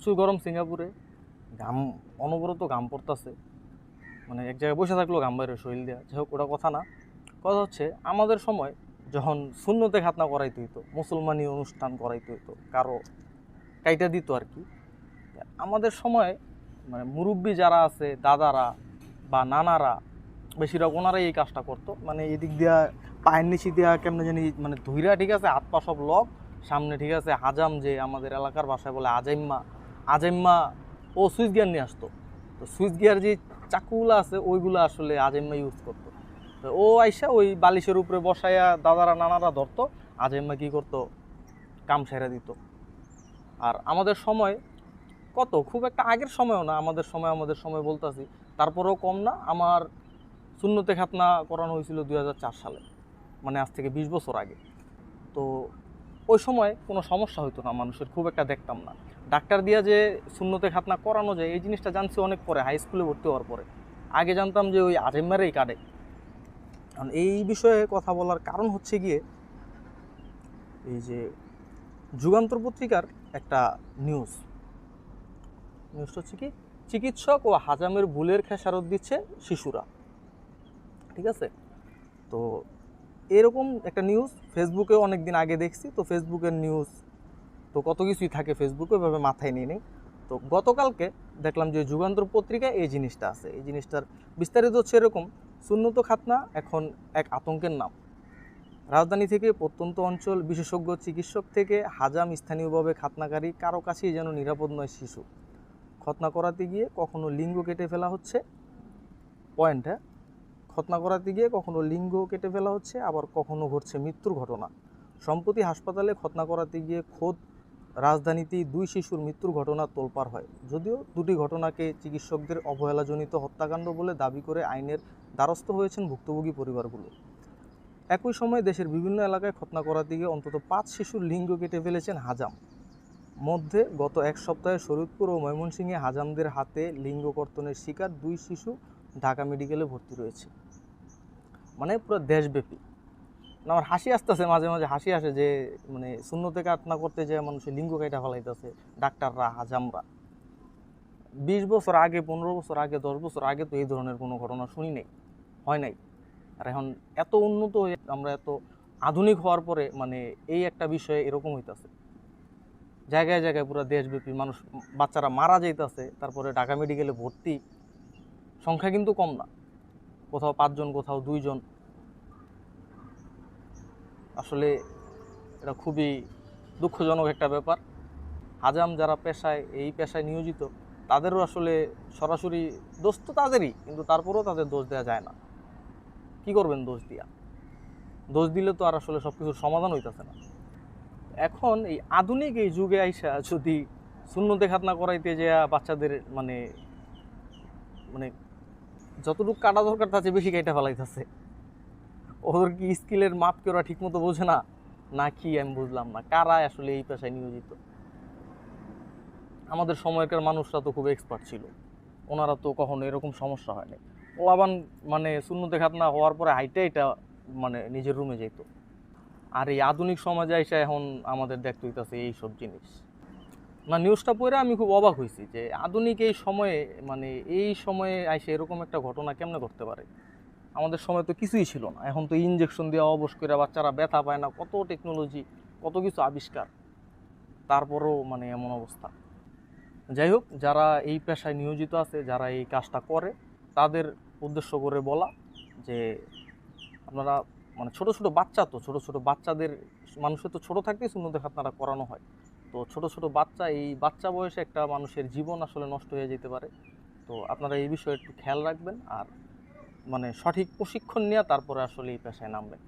প্রচুর গরম সিঙ্গাপুরে। ঘাম, অনবরত ঘাম পড়তেছে। মানে এক জায়গায় বসে থাকলেও ঘাম বাইরে শরীর দেওয়া যাই হোক, ওটা কথা না। কথা হচ্ছে, আমাদের সময় যখন শূন্যতে খাতনা করাইতে হইতো, মুসলমানি অনুষ্ঠান করাইতে হইতো, কারও কাইটা দিত আর কি। আমাদের সময় মানে মুরব্বী যারা আছে, দাদারা বা নানারা, বেশিরভাগ ওনারাই এই কাজটা করতো। মানে এদিক দিয়া পায়ের নিচে দিয়া কেমনে জানি মানে ধুইরা ঠিক আছে, হাত পা সব লক। সামনে ঠিক আছে, হাজাম যে আমাদের এলাকার ভাষায় বলে আজাইম্মা। আজাইম্মা ও সুইচ গিয়ার নিয়ে আসতো। তো সুইচ গিয়ার যে চাকুগুলো আছে, ওইগুলো আসলে আজেম্মা ইউজ করতো। তো ও আইসা ওই বালিশের উপরে বসাইয়া দাদারা, নানারা ধরতো। আজেম্মা কি করতো? কাম সেরে দিত। আর আমাদের সময় কত? খুব একটা আগের সময়ও না। আমাদের সময় আমাদের সময় বলতেছি, তারপরেও কম না। আমার শূন্যতে খাতনা করানো হয়েছিল দু হাজার চার সালে। মানে আজ থেকে বিশ বছর আগে। তো ওই সময় কোনো সমস্যা হতো না মানুষের, খুব একটা দেখতাম না। ডাক্তার দিয়া যে শূন্যতে খাতনা করানো যায়, এই জিনিসটা জানছি অনেক পরে হাই স্কুলে ভর্তি হওয়ার পরে। আগে জানতাম যে ওই আজেম্মারেই কাটে। কারণ এই বিষয়ে কথা বলার কারণ হচ্ছে গিয়ে, এই যে যুগান্তর পত্রিকার একটা নিউজ নিউজটা হচ্ছে কি, চিকিৎসক ও হাজামের ভুলের খেসারত দিচ্ছে শিশুরা। ঠিক আছে? তো এরকম একটা নিউজ ফেসবুকে অনেক দিন আগে দেখছি, তো ফেসবুকের নিউজ তো কত কিছুই থাকে ফেসবুকে ওইভাবে মাথায় নিয়ে নেই। তো গতকালকে দেখলাম যে যুগান্তর পত্রিকায় এই জিনিসটা আছে। এই জিনিসটার বিস্তারিত হচ্ছে এরকম, সুন্নত খাতনা এখন এক আতঙ্কের নাম। রাজধানী থেকে প্রত্যন্ত অঞ্চল বিশেষজ্ঞ চিকিৎসক থেকে হাজাম স্থানীয়ভাবে খাতনাকারী কারও কাছেই যেন নিরাপদ নয় শিশু। খতনা করাতে গিয়ে কখনো লিঙ্গ কেটে ফেলা হচ্ছে? পয়েন্ট হ্যাঁ? খতনা করাতে গিয়ে কখনো লিঙ্গ কেটে ফেলা হচ্ছে, আবার কখনো ঘটছে মৃত্যুর ঘটনা। সম্প্রতি হাসপাতালে খতনা করাতে গিয়ে খোদ রাজধানীতেই দুই শিশুর মৃত্যুর ঘটনা তোলপার হয়। যদিও দুটি ঘটনাকে চিকিৎসকদের অবহেলাজনিত হত্যাকাণ্ড বলে দাবি করে আইনের দ্বারস্থ হয়েছেন ভুক্তভোগী পরিবারগুলো। একই সময়ে দেশের বিভিন্ন এলাকায় খতনা করাতে গিয়ে অন্তত পাঁচ শিশুর লিঙ্গ কেটে ফেলেছেন হাজাম। মধ্যে গত এক সপ্তাহে শরীয়তপুর ও ময়মনসিংহে হাজামদের হাতে লিঙ্গ কর্তনের শিকার দুই শিশু ঢাকা মেডিকেলে ভর্তি রয়েছে। মানে পুরো দেশব্যাপী। না, আমার হাসি আসতেছে মাঝে মাঝে হাসি আসে যে মানে শূন্যতে কাটনা করতে যে মানুষের লিঙ্গ কাইটা ফেলাইতেছে ডাক্তাররা হাজামরা। বিশ বছর আগে পনেরো বছর আগে দশ বছর আগে তো এই ধরনের কোনো ঘটনা শুনি নাই হয় নাই। আর এখন এত উন্নত হয়ে আমরা এত আধুনিক হওয়ার পরে মানে এই একটা বিষয়ে এরকম হইতাছে। জায়গায় জায়গায় পুরো দেশব্যাপী মানুষ বাচ্চারা মারা যাইতাছে তারপরে ঢাকা মেডিকেলে ভর্তি সংখ্যা কিন্তু কম না। কোথাও পাঁচজন, কোথাও দুইজন। আসলে এটা খুবই দুঃখজনক একটা ব্যাপার। হাজাম যারা পেশায়, এই পেশায় নিয়োজিত, তাদেরও আসলে সরাসরি দোষ তো তাদেরই, কিন্তু তারপরেও তাদের দোষ দেওয়া যায় না। কি করবেন দোষ দিয়া? দোষ দিলে তো আর আসলে সব কিছুর সমাধান হইতেছে না। এখন এই আধুনিক এই যুগে আইসা যদি শূন্য দেখাত না করাইতে যে বাচ্চাদের মানে মানে যতটুকু কাটা দরকার তার চেয়ে বেশি কাইটা ফেলাইতেছে। ওদের কি স্কিলের মাপ কি ওরা ঠিকমতো বোঝে না? না কি আমি বুঝলাম না। কারা আসলে এই পেশায় নিয়োজিত। আমাদের সময়কার মানুষরা তো খুব এক্সপার্ট ছিল। ওনারা তো কখনো এরকম সমস্যা হয়নি। ওলাবান মানে শূন্যতে খাতনা হওয়ার পরে হাইটে এটা মানে নিজের রুমে যেত আর এই আধুনিক সমাজে এসে এখন আমাদের দেখতে হইতেছে এই সব জিনিস। না নিউজটা পড়ে আমি খুব অবাক হয়েছি যে আধুনিক এই সময়ে মানে এই সময়ে এসে এরকম একটা ঘটনা কেমনে করতে পারে? আমাদের সময় তো কিছুই ছিল না। এখন তো ইঞ্জেকশন দেওয়া, অবশ করে বাচ্চারা ব্যথা পায় না, কত টেকনোলজি কত কিছু আবিষ্কার। তারপরও মানে এমন অবস্থা। যাই হোক, যারা এই পেশায় নিয়োজিত আছে, যারা এই কাজটা করে, তাদের উদ্দেশ্য করে বলা যে আপনারা মানে ছোট ছোট বাচ্চা তো, ছোট ছোট বাচ্চাদের, মানুষের তো ছোট থাকতেই শূন্যতে খাতনাটা করানো হয়। তো ছোট ছোট বাচ্চা, এই বাচ্চা বয়সে একটা মানুষের জীবন আসলে নষ্ট হয়ে যেতে পারে। তো আপনারা এই বিষয়ে একটু খেয়াল রাখবেন আর মানে সঠিক প্রশিক্ষণ নিয়ে তারপরে আসলে এই পেশায় নামবেন।